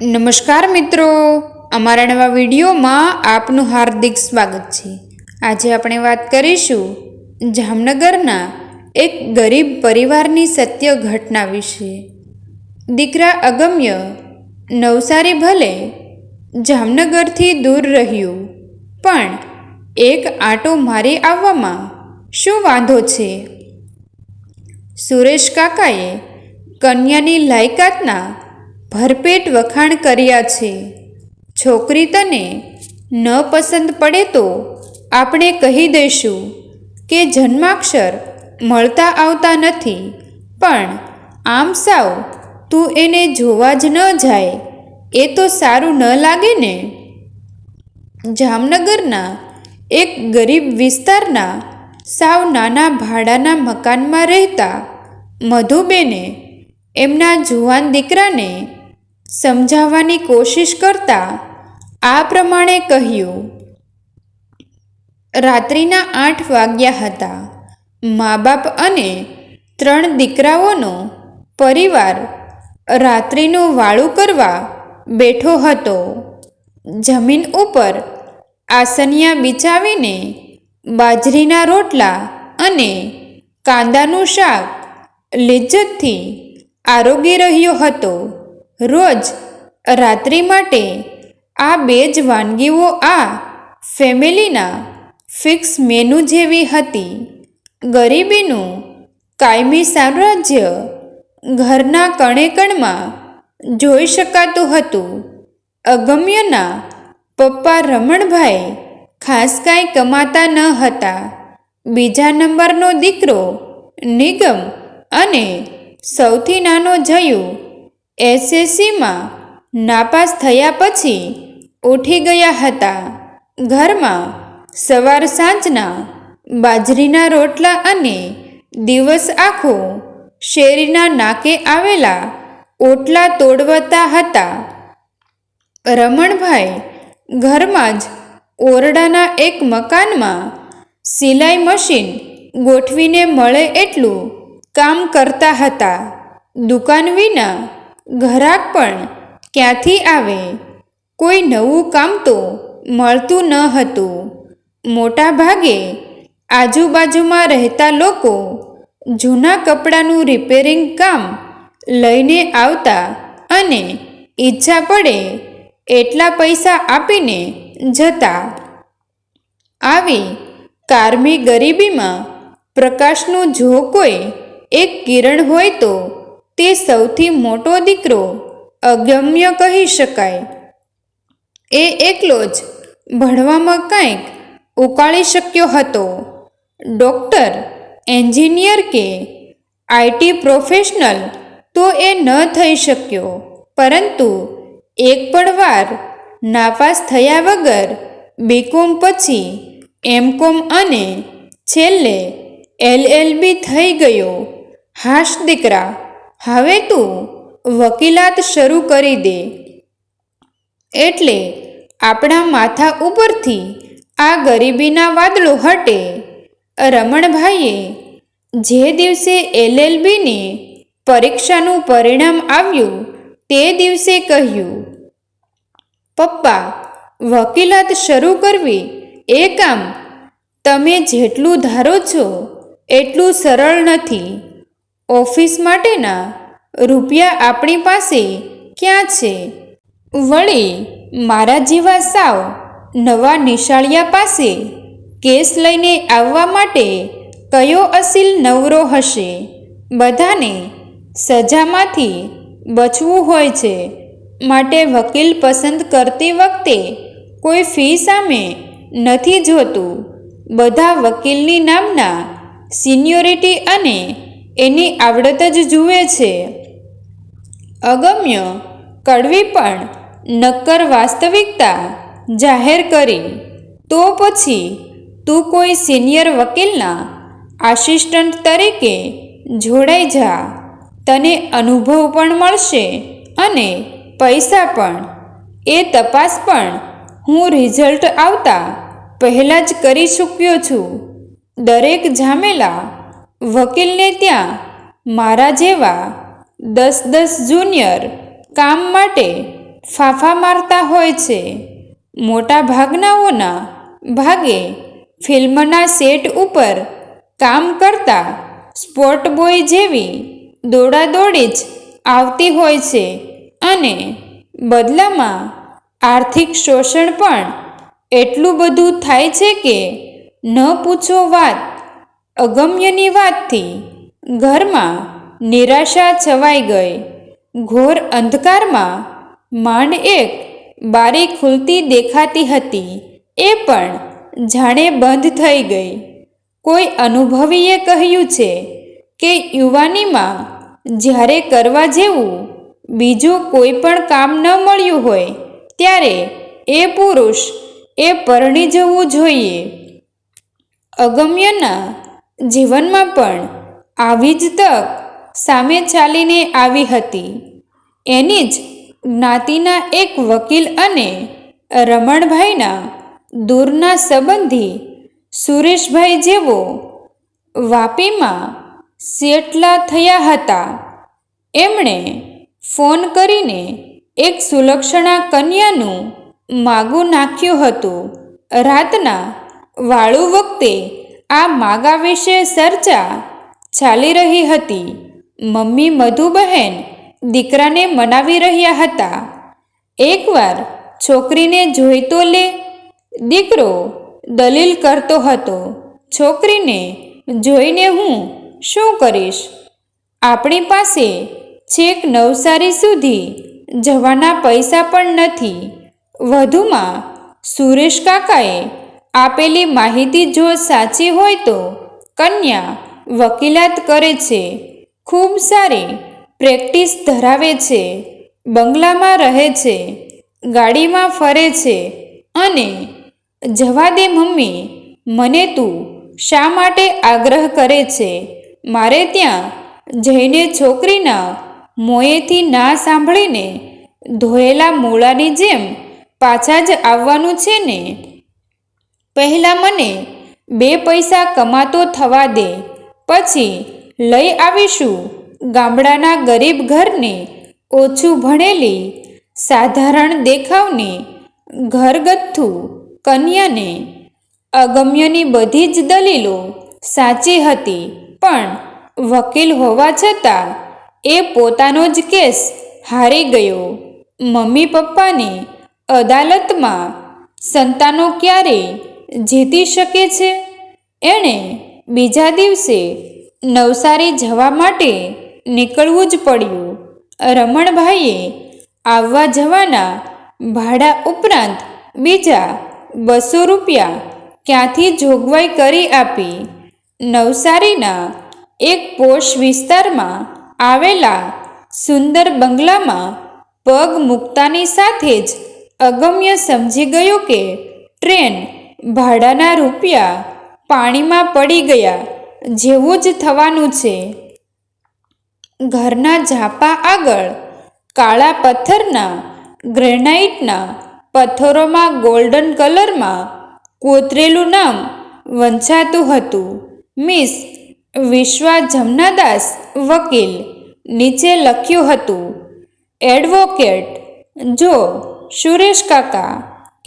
નમસ્કાર મિત્રો. અમારા નવા વિડીયોમાં આપનું હાર્દિક સ્વાગત છે. આજે આપણે વાત કરીશું જામનગરના એક ગરીબ પરિવારની સત્ય ઘટના વિશે. દીકરા અગમ્ય નવસારી ભલે જામનગરથી દૂર રહ્યું, પણ એક આંટો મારી આવવામાં શું વાંધો છે? સુરેશ કાકાએ કન્યાની લાયકાતના ભરપેટ વખાણ કર્યા છે. છોકરી તને ન પસંદ પડે તો આપણે કહી દઈશું કે જન્માક્ષર મળતા આવતા નથી. પણ આમ સાવ તું એને જોવા જ ન જાય, એ તો સારું ન લાગે ને? જામનગરના એક ગરીબ વિસ્તારના સાવ નાના ભાડાના મકાનમાં રહેતા મધુબેને એમના જુવાન દીકરાને સમજાવવાની કોશિશ કરતા આ પ્રમાણે કહ્યું, રાત્રિના આઠ વાગ્યા હતા. મા બાપ અને ત્રણ દીકરાઓનો પરિવાર રાત્રિનું વાળું કરવા બેઠો હતો. જમીન ઉપર આસનિયા બિછાવીને બાજરીના રોટલા અને કાંદાનું શાક લિજ્જતથી આરોગી રહ્યો હતો. રોજ રાત્રિ માટે આ બે જ વાનગીઓ આ ફેમિલીના ફિક્સ મેનુ જેવી હતી. ગરીબીનું કાયમી સામ્રાજ્ય ઘરના કણે કણમાં જોઈ શકાતું હતું. અગમ્યના પપ્પા રમણભાઈ ખાસ કાંઈ કમાતા ન હતા. બીજા નંબરનો દીકરો નિગમ અને સૌથી નાનો જયુ એસએસસીમાં નાપાસ થયા પછી ઉઠી ગયા હતા. ઘરમાં સવાર સાંજના બાજરીના રોટલા અને દિવસ આખો શેરીના નાકે આવેલા ઓટલા તોડવતા હતા. રમણભાઈ ઘરમાં જ ઓરડાના એક મકાનમાં સિલાઈ મશીન ગોઠવીને મળે એટલું કામ કરતા હતા. દુકાન વિના ઘરાક પણ ક્યાંથી આવે? કોઈ નવું કામ તો મળતું ન હતું. મોટા ભાગે આજુબાજુમાં રહેતા લોકો જૂના કપડાનું રિપેરિંગ કામ લઈને આવતા અને ઈચ્છા પડે એટલા પૈસા આપીને જતા. આવી કારમી ગરીબીમાં પ્રકાશનું જો કોઈ એક કિરણ હોય તો તે સૌથી મોટો દીકરો અગમ્ય કહી શકાય. એ એકલો જ ભણવામાં કંઈક ઉકાળી શક્યો હતો. ડૉક્ટર, એન્જિનિયર કે આઈટી પ્રોફેશનલ તો એ ન થઈ શક્યો. પરંતુ એક પણ વાર નાપાસ થયા વગર બીકોમ પછી એમકોમ અને છેલ્લે એલએલબી થઈ ગયો. હાશ દીકરા હવે તું વકીલાત શરૂ કરી દે. એટલે આપણા માથા ઉપરથી આ ગરીબીના વાદળો હટે. રમણભાઈએ જે દિવસે એલએલબીની પરીક્ષાનું પરિણામ આવ્યું તે દિવસે કહ્યું, પપ્પા, વકીલાત શરૂ કરવી એ કામ તમે જેટલું ધારો છો એટલું સરળ નથી. ઓફિસ માટેના રૂપિયા આપણી પાસે ક્યાં છે? વળી, મારા જેવા સાવ નવા નિશાળિયા પાસે કેસ લઈને આવવા માટે કયો અસીલ નવરો હશે? બધાને સજામાંથી બચવું હોય છે. માટે વકીલ પસંદ કરતી વખતે કોઈ ફી સામે નથી જોતું. બધા વકીલની નામના સિનિયોરિટી અને એની આવડત જ જુએ છે. અગમ્ય કડવી પણ નક્કર વાસ્તવિકતા જાહેર કરી. તો પછી તું કોઈ સિનિયર વકીલના આસિસ્ટન્ટ તરીકે જોડાઈ જા. તને અનુભવ પણ મળશે અને પૈસા પણ. એ તપાસ પણ હું રિઝલ્ટ આવતા પહેલાં જ કરી ચૂક્યો છું. દરેક ઝામેલા વકીલને ત્યાં મારા જેવા દસ દસ જુનિયર કામ માટે ફાફા મારતા હોય છે. મોટા ભાગનાઓના ભાગે ફિલ્મના સેટ ઉપર કામ કરતા સ્પોર્ટ બોય જેવી દોડાદોડી જ આવતી હોય છે અને બદલામાં આર્થિક શોષણ પણ એટલું બધું થાય છે કે ન પૂછો વાત. અગમ્યની વાતથી ઘરમાં નિરાશા છવાઈ ગઈ. ઘોર અંધકારમાં માંડ એક બારી ખુલતી દેખાતી હતી. એ પણ જાણે બંધ થઈ ગઈ. કોઈ અનુભવીએ કહ્યું છે કે યુવાનીમાં જ્યારે કરવા જેવું બીજું કોઈ પણ કામ ન મળ્યું હોય, ત્યારે એ પુરુષ એ પરણી જવું જોઈએ. અગમ્યના જીવનમાં પણ આવી જ તક સામે ચાલીને આવી હતી. એની જ જ્ઞાતિના એક વકીલ અને રમણભાઈના દૂરના સંબંધી સુરેશભાઈ જેવો વાપીમાં સેટલા થયા હતા. એમણે ફોન કરીને એક સુલક્ષણા કન્યાનું માગું નાખ્યું હતું. રાતના વાળું વખતે આ માગા વિશે ચર્ચા ચાલી રહી હતી. મમ્મી મધુબહેન દીકરાને મનાવી રહ્યા હતા. એકવાર છોકરીને જોઈ તો લે દીકરો દલીલ કરતો હતો, છોકરીને જોઈને હું શું કરીશ? આપણી પાસે છેક નવસારી સુધી જવાના પૈસા પણ નથી. વધુમાં સુરેશ કાકાએ આપેલી માહિતી જો સાચી હોય તો કન્યા વકીલાત કરે છે. ખૂબ સારી પ્રેક્ટિસ ધરાવે છે. બંગલામાં રહે છે. ગાડીમાં ફરે છે. અને જવા દે મમ્મી, મને તું શા માટે આગ્રહ કરે છે? મારે ત્યાં જઈને છોકરીના મોંએથી ના સાંભળીને ધોયેલા મૂળાની જેમ પાછા જ આવવાનું છે ને? પહેલાં મને બે પૈસા કમાતો થવા દે. પછી લઈ આવીશું ગામડાના ગરીબ ઘરને ઓછું ભણેલી સાધારણ દેખાવની ઘરગથ્થુ કન્યાને. અગમ્યની બધી જ દલીલો સાચી હતી, પણ વકીલ હોવા છતાં એ પોતાનો જ કેસ હારી ગયો. મમ્મી પપ્પાની અદાલતમાં સંતાનો ક્યારે જીતી શકે છે. એણે બીજા દિવસે નવસારી જવા માટે નીકળવું જ પડ્યું. રમણભાઈએ આવવા જવાના ભાડા ઉપરાંત બીજા બસો રૂપિયા ક્યાંથી જોગવાઈ કરી આપી. નવસારીના એક પોષ વિસ્તારમાં આવેલા સુંદર બંગલામાં પગ મૂકતાની સાથે જ અગમ્ય સમજી ગયો કે ટ્રેન ભાડાના રૂપિયા પાણીમાં પડી ગયા. જેવું જ થવાનું છે. ઘરના ઝાપા આગળ કાળા પથ્થરના ગ્રેનાઇટના પથ્થરોમાં ગોલ્ડન કલરમાં કોતરેલું નામ વંચાતું હતું. મિસ વિશ્વા જમનાદાસ વકીલ નીચે લખ્યું હતું, એડવોકેટ જો સુરેશ કાકા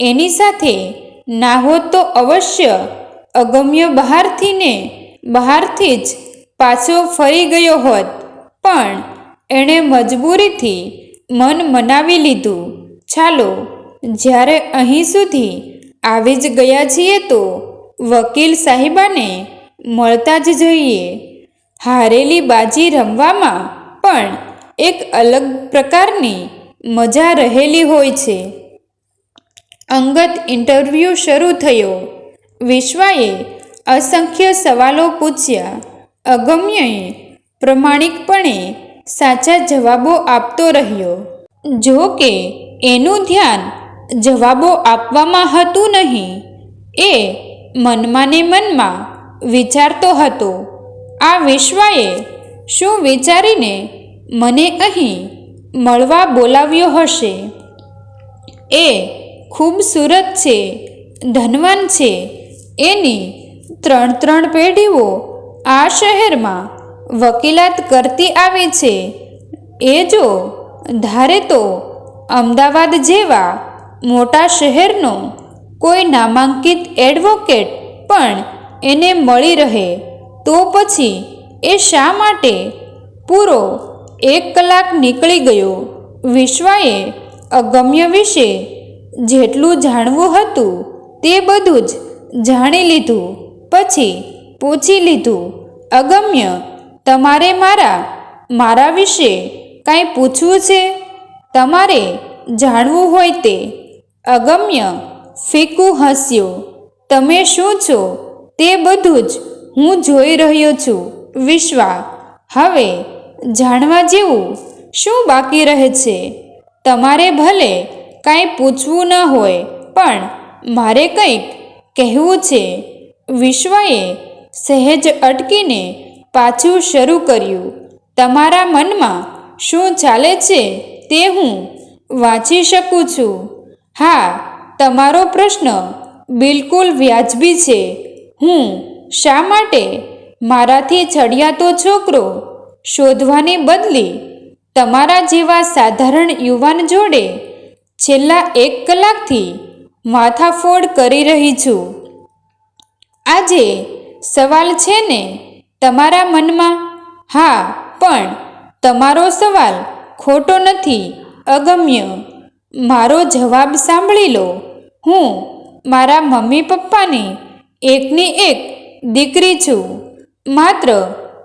એની સાથે ના હોત તો અવશ્ય અગમ્ય બહારથી ને બહારથી જ પાછો ફરી ગયો હોત. પણ એણે મજબૂરીથી મન મનાવી લીધું. ચાલો, જ્યારે અહીં સુધી આવી જ ગયા છીએ તો વકીલ સાહેબાને મળતા જ જઈએ. હારેલી બાજી રમવામાં પણ એક અલગ પ્રકારની મજા રહેલી હોય છે. અંગત ઇન્ટરવ્યૂ શરૂ થયો. વિશ્વાએ અસંખ્ય સવાલો પૂછ્યા. અગમ્યએ પ્રમાણિકપણે સાચા જવાબો આપતો રહ્યો. જો કે એનું ધ્યાન જવાબો આપવામાં હતું નહીં, એ મનમાં ને મનમાં વિચારતો હતો. આ વિશ્વાએ શું વિચારીને મને અહીં મળવા બોલાવ્યો હશે? એ ખૂબસૂરત છે, ધનવાન છે. એની ત્રણ ત્રણ પેઢીઓ આ શહેરમાં વકીલાત કરતી આવી છે. એ જો ધારે તો અમદાવાદ જેવા મોટા શહેરનો કોઈ નામાંકિત એડવોકેટ પણ એને મળી રહે, તો પછી એ શા માટે પૂરો એક કલાક નીકળી ગયો? વિશ્વાએ અગમ્ય વિશે જેટલું જાણવું હતું તે બધું જ જાણી લીધું. પછી પૂછી લીધું, અગમ્ય, તમારે મારા મારા વિશે કાંઈ પૂછવું છે? તમારે જાણવું હોય તે. અગમ્ય, ફીકું હસ્યો. તમે શું છો? તે બધું જ હું જોઈ રહ્યો છું. વિશ્વા, હવે જાણવા જેવું શું બાકી રહે છે? તમારે ભલે કાંઈ પૂછવું ન હોય, પણ મારે કંઈક કહેવું છે. વિશ્વએ સહેજ અટકીને પાછું શરૂ કર્યું. તમારા મનમાં શું ચાલે છે તે હું વાંચી શકું છું. હા, તમારો પ્રશ્ન બિલકુલ વ્યાજબી છે. હું શા માટે મારાથી ચડિયાતો છોકરો શોધવાને બદલે તમારા જેવા સાધારણ યુવાન જોડે છેલ્લા એક કલાકથી માથાફોડ કરી રહી છું. આજે સવાલ છે ને તમારા મનમાં? હા, પણ તમારો સવાલ ખોટો નથી, અગમ્ય. મારો જવાબ સાંભળી લો. હું મારા મમ્મી પપ્પાની એકની એક દીકરી છું. માત્ર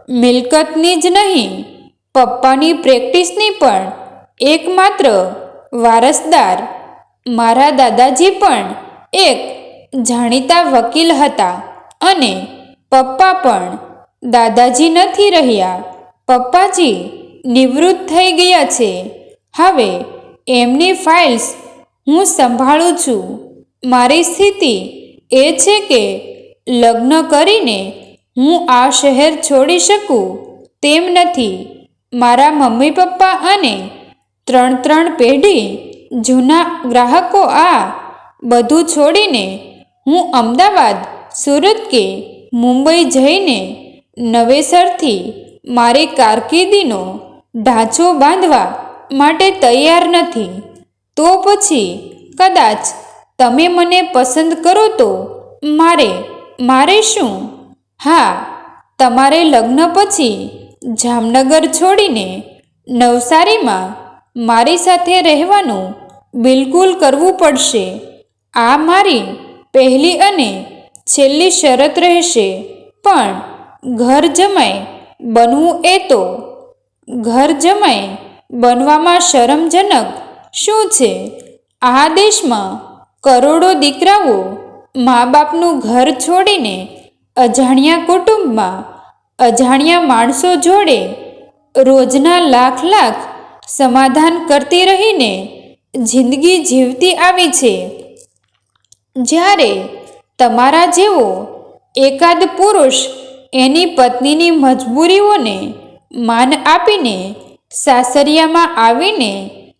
મિલકતની જ નહીં, પપ્પાની પ્રેક્ટિસની પણ એકમાત્ર વારસદાર. મારા દાદાજી પણ એક જાણીતા વકીલ હતા અને પપ્પા પણ દાદાજી નથી રહ્યા. પપ્પાજી નિવૃત્ત થઈ ગયા છે. હવે એમની ફાઇલ્સ હું સંભાળું છું. મારી સ્થિતિ એ છે કે લગ્ન કરીને હું આ શહેર છોડી શકું તેમ નથી. મારા મમ્મી પપ્પા અને ત્રણ ત્રણ પેઢી જૂના ગ્રાહકો આ બધું છોડીને હું અમદાવાદ, સુરત કે મુંબઈ જઈને નવેસરથી મારી કારકિર્દીનો ઢાંચો બાંધવા માટે તૈયાર નથી. તો પછી કદાચ તમે મને પસંદ કરો તો મારે મારે શું? હા, તમારે લગ્ન પછી જામનગર છોડીને નવસારીમાં મારી સાથે રહેવાનું બિલકુલ કરવું પડશે. આ મારી પહેલી અને છેલ્લી શરત રહેશે. પણ ઘર જમાઈ બનવું એ તો ઘર જમાઈ બનવામાં શરમજનક શું છે? આ દેશમાં કરોડો દીકરાઓ મા બાપનું ઘર છોડીને અજાણ્યા કુટુંબમાં અજાણ્યા માણસો જોડે રોજના લાખ લાખ સમાધાન કરતી રહીને જિંદગી જીવતી આવી છે. જ્યારે તમારા જેવો એકાદ પુરુષ એની પત્નીની મજબૂરીઓને માન આપીને સાસરિયામાં આવીને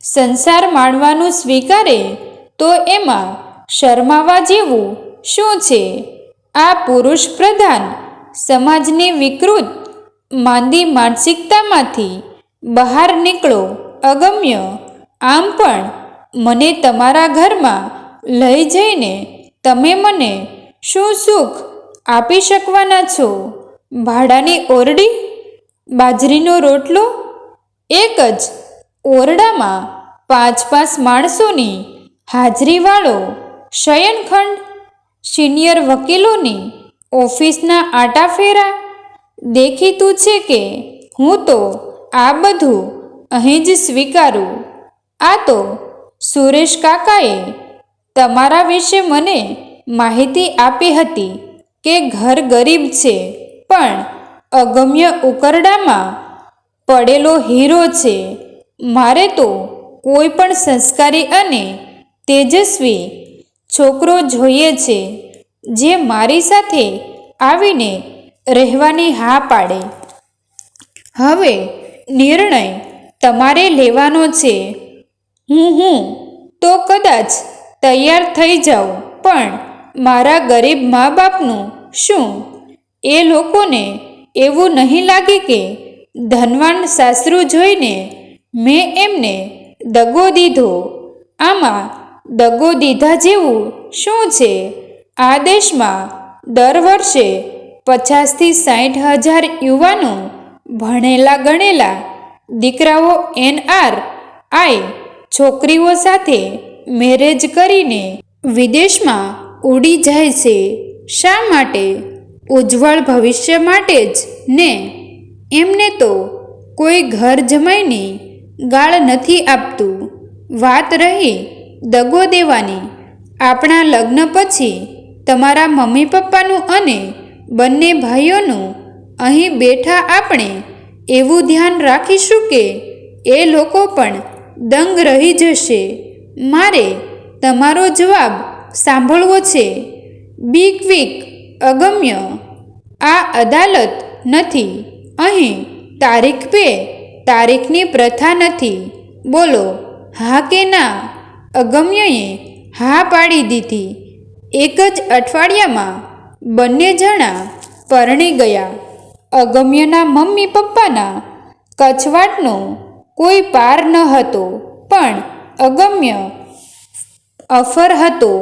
સંસાર માણવાનું સ્વીકારે, તો એમાં શરમાવા જેવું શું છે? આ પુરુષ પ્રધાન સમાજની વિકૃત, માંદી માનસિકતામાંથી બહાર નીકળો, અગમ્ય. આમ પણ, મને તમારા ઘરમાં લઈ જઈને તમે મને શું સુખ આપી શકવાના છો? ભાડાની ઓરડી? બાજરીનો રોટલો? એક જ. ઓરડામાં પાંચ પાંચ માણસોની હાજરીવાળો શયનખંડ? સિનિયર વકીલોની ઓફિસના આટાફેરા દેખીતું છે કે હું તો આ બધું અહીં જ સ્વીકારું. આ તો સુરેશ કાકાએ તમારા વિશે મને માહિતી આપી હતી કે ઘર ગરીબ છે, પણ અગમ્ય ઉકરડામાં પડેલો હીરો છે. મારે તો કોઈ પણ સંસ્કારી અને તેજસ્વી છોકરો જોઈએ છે, જે મારી સાથે આવીને રહેવાની હા પાડે. હવે નિર્ણય તમારે લેવાનો છે. હું હું, તો કદાચ તૈયાર થઈ જાઉં, પણ મારા ગરીબ મા બાપનું શું? એ લોકોને એવું નહીં લાગે કે ધનવાન સાસરું જોઈને મેં એમને દગો દીધો. આમાં દગો દીધા જેવું શું છે? આ દેશમાં દર વર્ષે પચાસથી સાઠ હજાર યુવાનો ભણેલા ગણેલા, દીકરાઓ એનઆર આઈ, છોકરીઓ સાથે મેરેજ કરીને વિદેશમાં ઉડી જાય છે. શા માટે? ઉજ્જવળ ભવિષ્ય માટે જ ને? એમને તો કોઈ ઘર જમાઈની ગાળ નથી આપતું. વાત રહી દગો દેવાની. આપણા લગ્ન પછી તમારા મમ્મી પપ્પાનું અને બંને ભાઈઓનું અહીં બેઠા આપણે એવું ધ્યાન રાખીશું કે એ લોકો પણ દંગ રહી જશે. મારે તમારો જવાબ સાંભળવો છે. બી ક્વિક અગમ્ય. આ અદાલત નથી. અહીં તારીખ પે તારીખની પ્રથા નથી. બોલો, હા કે ના? અગમ્યએ હા પાડી દીધી. એક જ અઠવાડિયામાં બંને જણા પરણી ગયા. અગમ્યના મમ્મી પપ્પાના કચવાટનો કોઈ પાર ન હતો, પણ અગમ્ય અફર હતો.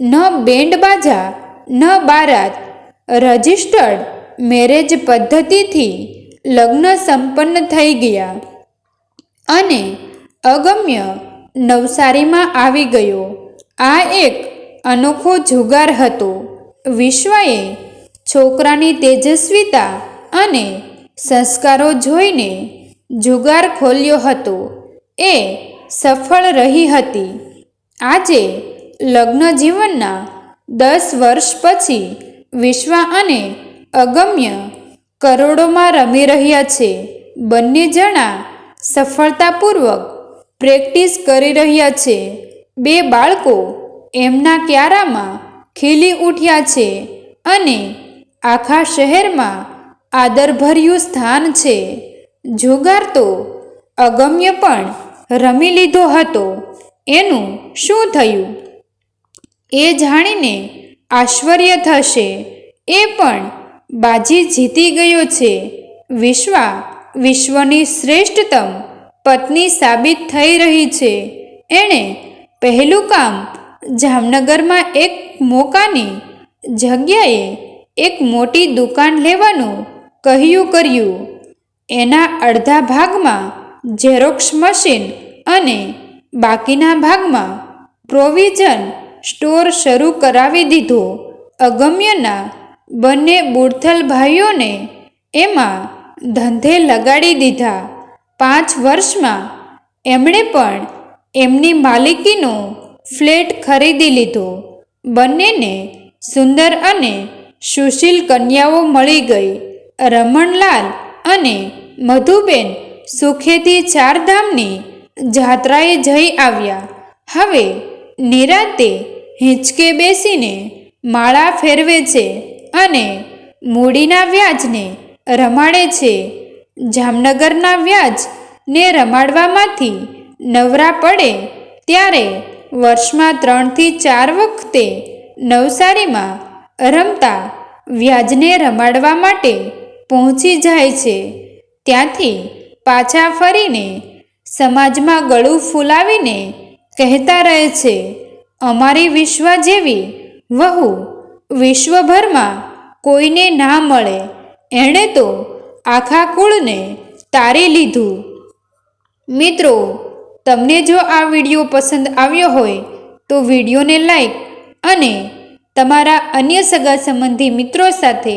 ન બેન્ડ બાજા, ન બારાત. રજિસ્ટર્ડ મેરેજ પદ્ધતિથી લગ્ન સંપન્ન થઈ ગયા. અને અગમ્ય નવસારીમાં આવી ગયો. આ એક અનોખો જુગાર હતો. વિશ્વએ છોકરાની તેજસ્વીતા અને સંસ્કારો જોઈને જુગાર ખોલ્યો હતો. એ સફળ રહી હતી. આજે લગ્ન જીવનના દસ વર્ષ પછી વિશ્વ અને અગમ્ય કરોડોમાં રમી રહ્યા છે. બંને જણા સફળતાપૂર્વક પ્રેક્ટિસ કરી રહ્યા છે. બે બાળકો એમના ક્યારામાં ખીલી ઉઠ્યા છે અને આખા શહેરમાં આદરભર્યું સ્થાન છે. જુગાર તો અગમ્ય પણ રમી લીધો હતો. એનું શું થયું? એ જાણીને આશ્ચર્ય થશે. એ પણ બાજી જીતી ગયો છે. વિશ્વા વિશ્વની શ્રેષ્ઠતમ પત્ની સાબિત થઈ રહી છે. એણે પહેલું કામ જામનગરમાં એક મોકાની જગ્યાએ એક મોટી દુકાન લેવાનું કહ્યું કર્યું. એના અડધા ભાગમાં ઝેરોક્ષ મશીન અને બાકીના ભાગમાં પ્રોવિઝન સ્ટોર શરૂ કરાવી દીધો. અગમ્યના બંને બુડથલ ભાઈઓને એમાં ધંધે લગાડી દીધા. પાંચ વર્ષમાં એમણે પણ એમની માલિકીનો ફ્લેટ ખરીદી લીધો. બંનેને સુંદર અને સુશીલ કન્યાઓ મળી ગઈ. રમણલાલ અને મધુબેન સુખેથી ચારધામની જાત્રાએ જઈ આવ્યા. હવે નિરાતે હિંચકે બેસીને માળા ફેરવે છે અને મૂડીના વ્યાજને રમાડે છે. જામનગરના વ્યાજને રમાડવામાંથી નવરા પડે ત્યારે વર્ષમાં ત્રણથી ચાર વખતે નવસારીમાં રમતા વ્યાજને રમાડવા માટે પહોંચી જાય છે. ત્યાંથી પાછા ફરીને સમાજમાં ગળું ફૂલાવીને કહેતા રહે છે, અમારી વિશ્વ જેવી વહુ વિશ્વભરમાં કોઈને ના મળે. એણે તો આખા કુળને તારી લીધું. મિત્રો, તમને જો આ વીડિયો પસંદ આવ્યો હોય, તો વિડીયોને લાઈક અને તમારા અન્ય સગા સંબંધી મિત્રો સાથે